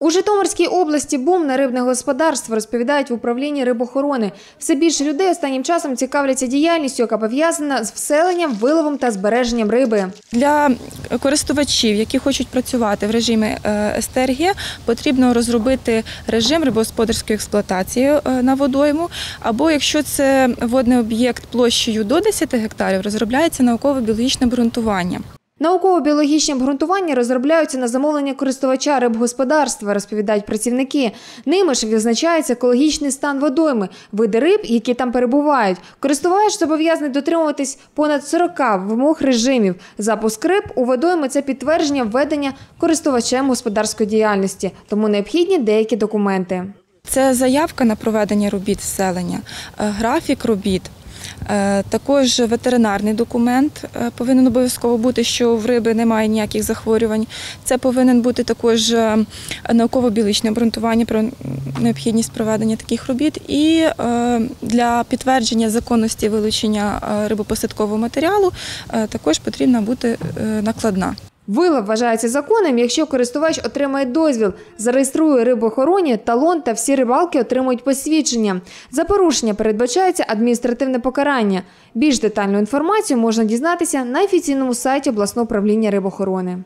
У Житомирській області бум на рибне господарство розповідають в управлінні рибохорони. Все більше людей останнім часом цікавляться діяльністю, яка пов'язана з вселенням, виловом та збереженням риби. Для користувачів, які хочуть працювати в режимі е, СТРГ, потрібно розробити режим рибогосподарської експлуатації е, на водойму. Або якщо це водний об'єкт площею до 10 гектарів, розробляється науково-біологічне обґрунтування. Науково-біологічні обґрунтування розробляються на замовлення користувача рибгосподарства, розповідають працівники. Ними ж визначається екологічний стан водойми, види риб, які там перебувають. Користувач зобов'язаний дотримуватись понад 40 вимог режимів. Запуск риб у водойми – це підтвердження введення користувачем господарської діяльності, тому необхідні деякі документи. Це заявка на проведення робіт вселення, е, графік робіт. Е, Також ветеринарний документ е, повинен обов'язково бути, що в риби немає ніяких захворювань. Це повинен бути також е, науково-біологічне обґрунтування про необхідність проведення таких робіт. І для підтвердження законності вилучення рибопосадкового матеріалу також потрібна бути накладна. Вилов вважається законним, якщо користувач отримає дозвіл, зареєструє рибохороні, талон та всі рибалки отримують посвідчення. За порушення передбачається адміністративне покарання. Більш детальну інформацію можна дізнатися на офіційному сайті обласного управління рибохорони.